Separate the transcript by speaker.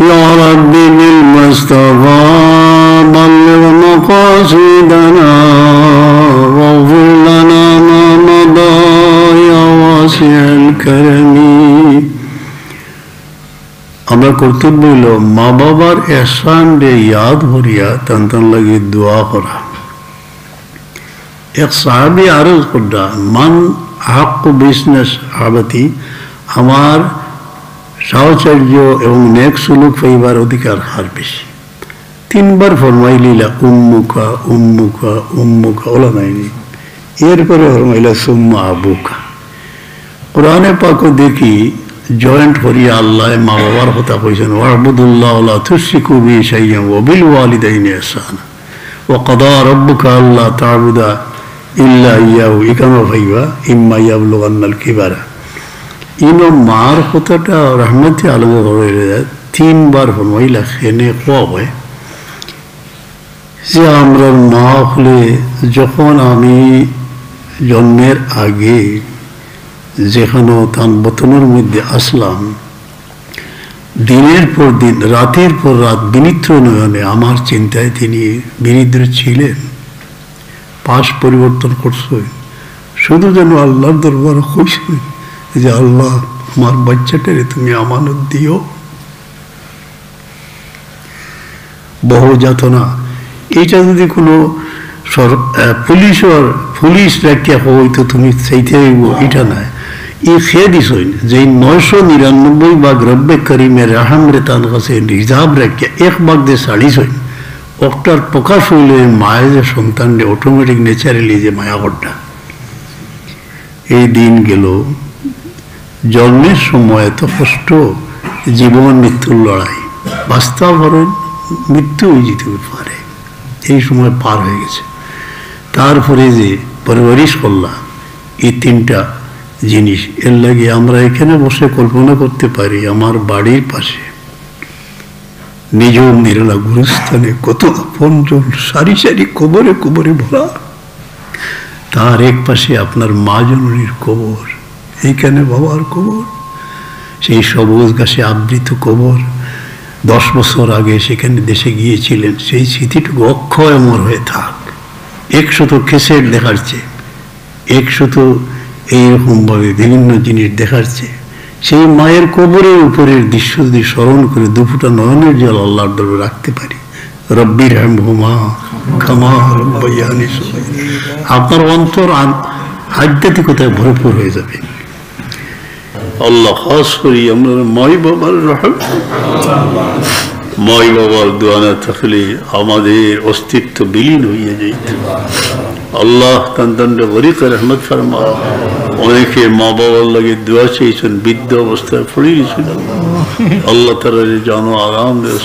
Speaker 1: يا رب بالمصطفى بلغ مقاصدنا واغفر لنا ما مضى يا واسع الكرم আমরা কর্তব্য হইল মা বাবার এহসান রে ইয়াদ ভরিয়া তান তান লাগে দোয়া করা এক সাহাবি আরজ করডা মান হাক্ক বিজনেস আবাতি আমার সাহচর্য এবং নেক সুলুক পাইবার অধিকার হার বেশি। তিনবার ফরমাই লীলা উম্মুকা উম্মুকা উম্মুকা ওলা নাইনি এরপরে ফরমাইলা, সুম্মা আবুকা। কোরআনে পাকও দেখি জয়েন্ট করিয়া আল্লাহ মা বাবার কথা কইছেন, ওয়াবুদুল্লাহ আল্লাহ তুসি কুবি সাইয়াম ওবিল ওয়ালিদাইন এসানা ও কদা রব্বুকা আল্লাহ তাবুদা ইল্লা ইয়াহু। ইকামা ভাইবা ইম্মা ইয়াবলুগান্নাল কিবারা। ইনো মার কথাটা রহমতে আলাদা করে তিনবার ফরমাইলা খেনে হয়। যে আমরা মা হলে যখন আমি জন্মের আগে যেখানে তার বতনের মধ্যে আসলাম, দিনের পর দিন, রাতের পর রাত বিনিদ্র নয়নে আমার চিন্তায় তিনি বিনিদ্র ছিলেন। পাশ পরিবর্তন করছে শুধু যেন আল্লাহর দরবার খুশি যে আল্লাহ আমার বাচ্চাটারে তুমি আমানত দিও। বহু যাতনা। এইটা যদি কোনো পুলিশের পুলিশ রাখিয়া হইতো তুমি সেইতে হইব এটা নয় ই খেয়ে দিস যে নয়শো নিরানব্বই বাঘ রব্বে করিমের রাহামরে তার কাছে রিজার্ভ রাখিয়া এক বাঘ দিয়ে সাড়িস হইন ওটার প্রকাশ হইলে মায়ের যে সন্তানরে অটোমেটিক নেচারালি যে মায়াগরটা এই দিন গেল। জন্মের সময় এত কষ্ট জীবন মৃত্যুর লড়াই। বাস্তব মৃত্যু হয়ে যেতে পারে। এই সময় পার হয়ে গেছে। তারপরে যে পরিবারিশ করলাম, এই তিনটা জিনিস। এর লাগে আমরা এখানে বসে কল্পনা করতে পারি, আমার বাড়ির পাশে নিজ নিরলা গুরুস্থানে কত আপনজন সারি সারি কবরে কবরে ভরা। তার এক পাশে আপনার মা জননীর কবর। এইখানে বাবার কবর সেই সবুজ গাছে আবৃত কবর দশ বছর আগে সেখানে দেশে গিয়েছিলেন, সেই স্মৃতিটুকু অক্ষয় অমর হয়ে থাক। একশত কেসেট দেখাচ্ছে একশত এইরকমভাবে বিভিন্ন জিনিস দেখাচ্ছে। সেই মায়ের কবরের উপরের দৃশ্য যদি স্মরণ করে দুপুটা নয়নের জল আল্লাহর দরবে রাখতে পারি। রব্বির হেমা খামা রব্বাইয়ানি আপনার অন্তর আধ্যাত্মিকতায় ভরপুর হয়ে যাবে? আল্লাহ খাস করি আমরা মাই বাবার রহম মাই বাবার দোয়া না থাকলে আমাদের অস্তিত্ব বিলীন হইয়া যাইত আল্লাহ তান্তানরে বরিক রহমত ফরমা অনেকে মা বাবার লাগে দোয়া চেয়েছেন বৃদ্ধ অবস্থায় পড়ে গেছিল আল্লাহ তারা জানো আরাম দেয়